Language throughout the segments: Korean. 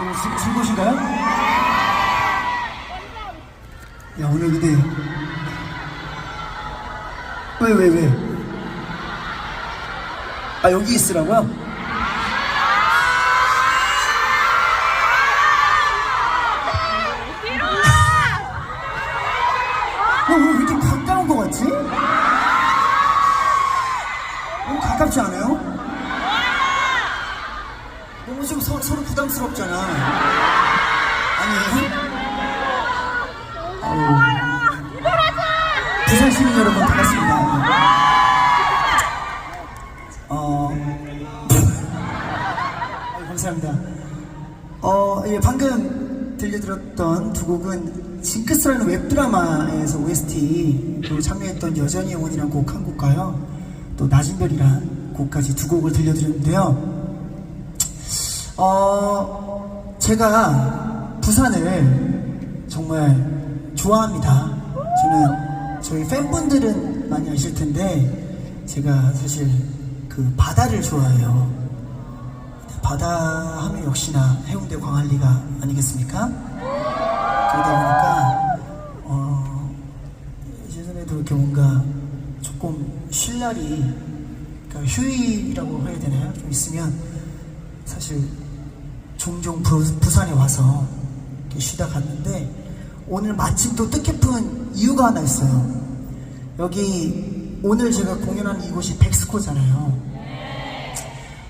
오늘 즐, 즐거우신가요? 야 오늘 근데 왜 왜 왜, 아 여기 있으라고요? 어, 오늘 왜 이렇게 가까운 것 같지? 너무 가깝지 않아요? 서로 부담스럽잖아. 아니에요? 아유. 부산 시민 여러분 반갑습니다. 어, 아유, 감사합니다. 어, 예, 방금 들려드렸던 두 곡은 징크스라는 웹드라마에서 OST로 참여했던 여전히 영원이라는 곡한 곡과요. 또 낮은 별이란 곡까지 두 곡을 들려드렸는데요. 어, 제가 부산을 정말 좋아합니다. 저는 저희 팬분들은 많이 아실 텐데, 제가 사실 그 바다를 좋아해요. 바다 하면 역시나 해운대 광안리가 아니겠습니까? 그러다 보니까, 어, 예전에도 이렇게 뭔가 조금 쉴 날이, 그러니까 휴일이라고 해야 되나요? 좀 있으면 사실 종종 부, 부산에 와서 쉬다 갔는데 오늘 마침 또 뜻깊은 이유가 하나 있어요. 여기 오늘 제가 공연하는 이곳이 백스코잖아요.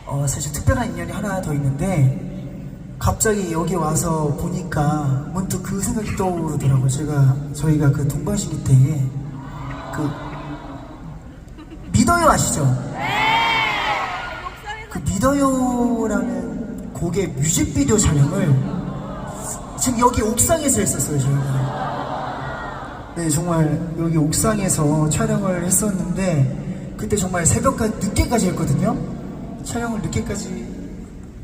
어, 사실 특별한 인연이 하나 더 있는데 갑자기 여기 와서 보니까 문득 그 생각이 떠오르더라고요. 제가 저희가 그 동방신기 때에 그 믿어요 아시죠? 그 믿어요라는 곡의 뮤직비디오 촬영을 지금 여기 옥상에서 했었어요 저희가. 네 정말 여기 옥상에서 촬영을 했었는데 그때 정말 새벽까지 늦게까지 했거든요. 촬영을 늦게까지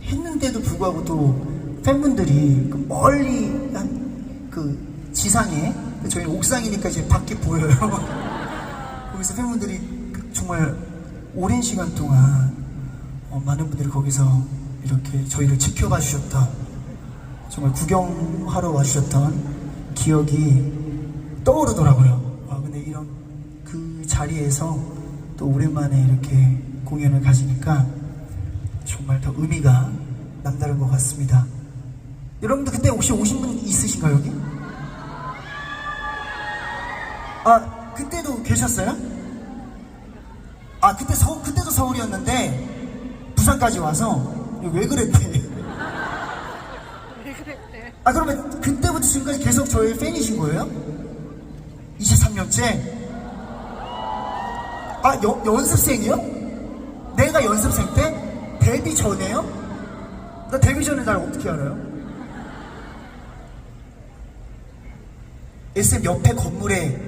했는데도 불구하고 또 팬분들이 그 멀리 한 그 지상에 저희 옥상이니까 이제 밖에 보여요. 거기서 팬분들이 그 정말 오랜 시간 동안 어, 많은 분들이 거기서 이렇게 저희를 지켜봐 주셨던 정말 구경하러 와주셨던 기억이 떠오르더라고요. 아, 근데 이런 그 자리에서 또 오랜만에 이렇게 공연을 가지니까 정말 더 의미가 남다른 것 같습니다. 여러분들 그때 혹시 오신 분 있으신가요, 여기? 아, 그때도 계셨어요? 아, 그때 서, 그때도 서울이었는데, 부산까지 와서, 왜 그랬대? 왜 그랬대? 아, 그러면 그때부터 지금까지 계속 저희 팬이신 거예요? 23년째? 아, 여- 연습생이요? 내가 연습생 때? 데뷔 전에요? 나 데뷔 전에 날 어떻게 알아요? SM 옆에 건물에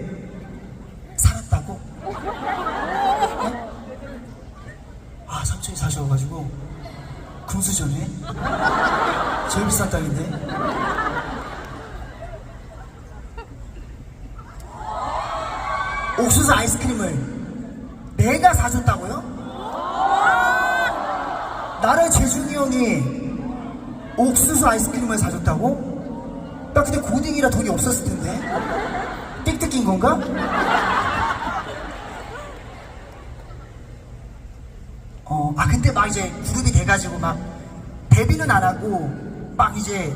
살았다고? 어? 아, 삼촌이 사셔가지고 금수저네? 제일 비싼 땅인데? 옥수수 아이스크림을 내가 사줬다고요? 나를 재중이 형이 옥수수 아이스크림을 사줬다고? 나 그때 고딩이라 돈이 없었을 텐데 띡 뜯긴 건가? 어, 아 근데 막 이제 그룹이 돼가지고 막 데뷔는 안 하고 막 이제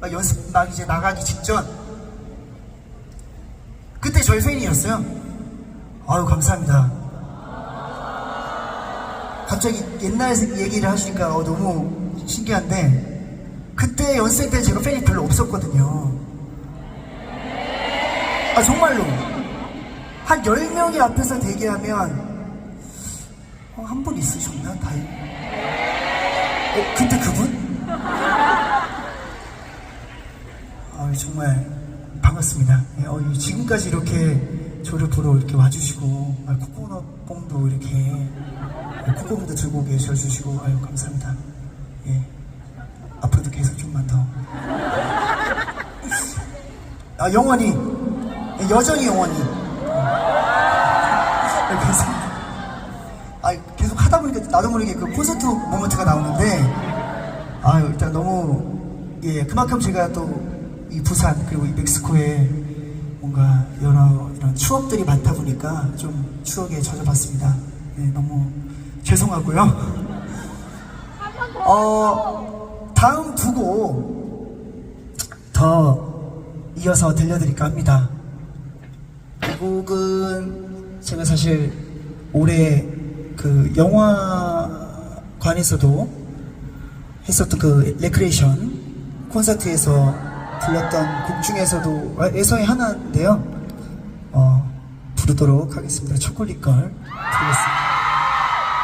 막 연습 막 이제 나가기 직전 그때 저희 팬이었어요. 아유 감사합니다. 갑자기 옛날 얘기를 하시니까 어, 너무 신기한데 그때 연습생 때 제가 팬이 별로 없었거든요. 아 정말로 한 10명이 앞에서 대기하면 어, 한 분 있으셨나? 다행. 어, 근데 그분? 아, 정말 반갑습니다. 예, 어, 이 지금까지 이렇게 저를 보러 이렇게 와주시고, 아, 코코넛 뽕도 이렇게, 아, 코코넛도 들고 계셔주시고, 아유, 감사합니다. 예. 앞으로도 계속 좀만 더. 아, 영원히. 예, 여전히 영원히. 예, 감사합니다. 나도 모르게 그 콘서트 모먼트가 나오는데 아 일단 너무 예, 그만큼 제가 또 이 부산 그리고 이 멕시코에 뭔가 여러 이런 추억들이 많다 보니까 좀 추억에 젖어봤습니다. 예, 너무 죄송하고요. 어, 다음 두곡더 이어서 들려드릴까 합니다. 이 곡은 제가 사실 올해 그 영화 관에서도 했었던 그 레크레이션 콘서트에서 불렀던 곡 중에서도 아, 에서의 하나인데요. 어, 부르도록 하겠습니다. 초콜릿 걸 드리겠습니다.